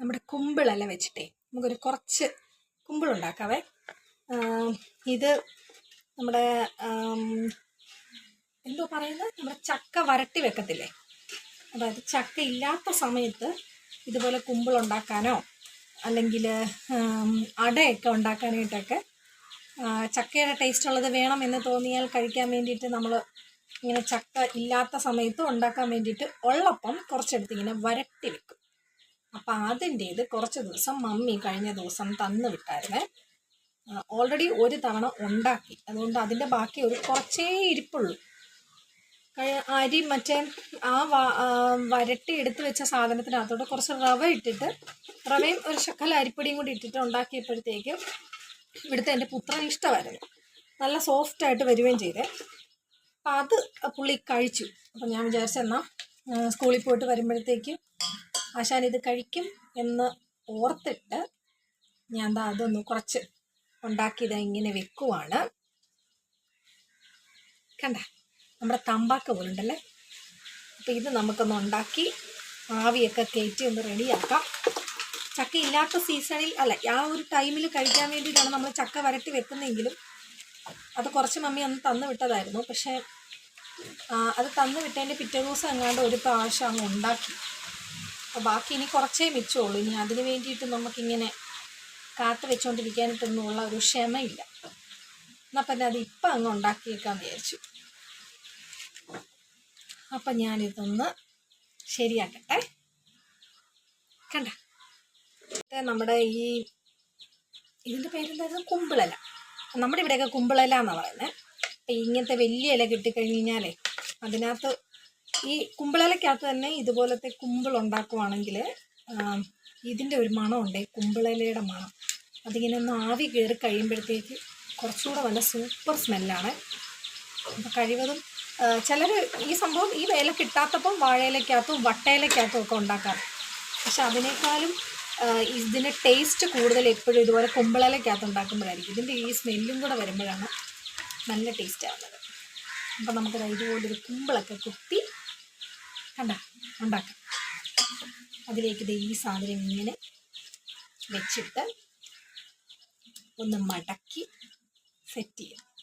നമ്മുടെ കുമ്പിളെല്ലാം വെച്ചിട്ടേ നമുക്കൊരു കുറച്ച് കുമ്പിളുണ്ടാക്കാവേ. ഇത് നമ്മുടെ എന്തോ പറയുന്നത്? നമ്മുടെ ചക്ക വരട്ടി വെക്കത്തില്ലേ? അതായത് ചക്ക ഇല്ലാത്ത സമയത്ത് ഇതുപോലെ കുമ്പിളുണ്ടാക്കാനോ അല്ലെങ്കിൽ അടയൊക്കെ ഉണ്ടാക്കാനായിട്ടൊക്കെ ചക്കയുടെ ടേസ്റ്റ് ഉള്ളത് വേണം എന്ന് തോന്നിയാൽ കഴിക്കാൻ വേണ്ടിയിട്ട് നമ്മൾ ഇങ്ങനെ ചക്ക ഇല്ലാത്ത സമയത്ത് ഉണ്ടാക്കാൻ വേണ്ടിയിട്ട് ഉള്ളപ്പം കുറച്ചെടുത്ത് ഇങ്ങനെ വരട്ടി വെക്കും. അപ്പം അതിന്റേത് കുറച്ച് ദിവസം മമ്മി കഴിഞ്ഞ ദിവസം തന്നു വിട്ടായിരുന്നേ. ഓൾറെഡി ഒരു തവണ ഉണ്ടാക്കി. അതുകൊണ്ട് അതിന്റെ ബാക്കി ഒരു കുറച്ചേ ഇരിപ്പുള്ളൂ. അരി മറ്റേ ആ വരട്ടി എടുത്ത് വെച്ച സാധനത്തിനകത്തോട്ട് കുറച്ച് റവ ഇട്ടിട്ട് റവയും ഒരു ശക്കല അരിപ്പൊടിയും കൂടി ഇട്ടിട്ട് ഉണ്ടാക്കിയപ്പോഴത്തേക്കും ഇവിടുത്തെ എന്റെ പുത്രൻ ഇഷ്ടമായിരുന്നു. നല്ല സോഫ്റ്റായിട്ട് വരികയും ചെയ്തേ. അപ്പം അത് പുള്ളി കഴിച്ചു. അപ്പം ഞാൻ വിചാരിച്ചെന്നാൽ സ്കൂളിൽ പോയിട്ട് വരുമ്പോഴത്തേക്ക് ആശാൻ ഇത് കഴിക്കും എന്ന് ഓർത്തിട്ട് ഞാൻ ദാ അതൊന്ന് കുറച്ച് ഉണ്ടാക്കിയത് ഇങ്ങനെ വെക്കുവാണ്. കണ്ട നമ്മുടെ തമ്പാക്ക പോലുണ്ടല്ലേ അപ്പം ഇത് നമുക്കൊന്ന് ഉണ്ടാക്കി ആവിയൊക്കെ കയറ്റി ഒന്ന് റെഡിയാക്കാം. ചക്ക ഇല്ലാത്ത സീസണിൽ അല്ല ആ ഒരു ടൈമിൽ കഴിക്കാൻ വേണ്ടിയിട്ടാണ് നമ്മൾ ചക്ക വരട്ടി വെക്കുന്നതെങ്കിലും അത് കുറച്ച് മമ്മി അന്ന് തന്നു വിട്ടതായിരുന്നു. പക്ഷേ അത് തന്നു വിട്ടതിന്റെ പിറ്റേ ദിവസം എങ്ങാണ്ട് ഒരു പ്രാവശ്യം അങ്ങ് ഉണ്ടാക്കി. അപ്പോൾ ബാക്കി ഇനി കുറച്ചേ മിച്ചമുള്ളൂ. ഇനി അതിന് വേണ്ടിയിട്ട് നമുക്കിങ്ങനെ കാത്തു വെച്ചുകൊണ്ടിരിക്കാനായിട്ടൊന്നുമുള്ള ഒരു ക്ഷമയില്ല. എന്നാൽ പിന്നെ അത് ഇപ്പം അങ്ങ് ഉണ്ടാക്കിയേക്കാൻ വിചാരിച്ചു. അപ്പം ഞാനിതൊന്ന് ശരിയാക്കട്ടെ. കണ്ട. നമ്മുടെ ഈ ഇതിന്റെ പേരെന്തായിരുന്നു? കുമ്പിളല. നമ്മുടെ ഇവിടെയൊക്കെ കുമ്പിളല എന്നാണ് പറയുന്നത് ഇങ്ങനത്തെ വലിയ ഇല കിട്ടിക്കഴിഞ്ഞ് കഴിഞ്ഞാലേ അതിനകത്ത് ഈ കുമ്പിളലക്കകത്ത് തന്നെ ഇതുപോലത്തെ കുമ്പിൾ ഉണ്ടാക്കുവാണെങ്കിൽ ഇതിന്റെ ഒരു മണമുണ്ട് ഈ കുമ്പിളലയുടെ മണം. അതിങ്ങനെ ഒന്ന് ആവി കയറി കഴിയുമ്പോഴത്തേക്ക് കുറച്ചുകൂടെ നല്ല സൂപ്പർ സ്മെല്ലാണ് അപ്പോൾ കഴിവതും ചിലർ ഈ സംഭവം ഈ വേല കിട്ടാത്തപ്പം വാഴയിലക്കകത്തും വട്ടയിലക്കകത്തും ഒക്കെ ഉണ്ടാക്കാം പക്ഷെ അതിനേക്കാളും ഇതിന്റെ ടേസ്റ്റ് കൂടുതൽ എപ്പോഴും ഇതുപോലെ കുമ്പളയിലക്കകത്ത് ഉണ്ടാക്കുമ്പോഴായിരിക്കും. ഇതിന്റെ ഈ സ്മെല്ലും കൂടെ വരുമ്പോഴാണ് നല്ല ടേസ്റ്റ് ആവുന്നത്. അപ്പം നമുക്ക് ദാ ഇതുപോലൊരു കുമ്പിളൊക്കെ കുത്തി കണ്ട ഉണ്ടാക്കാം. അതിലേക്ക് ഈ സാധനം ഇങ്ങനെ വെച്ചിട്ട് ഒന്ന് മടക്കി സെറ്റ് ചെയ്യാം.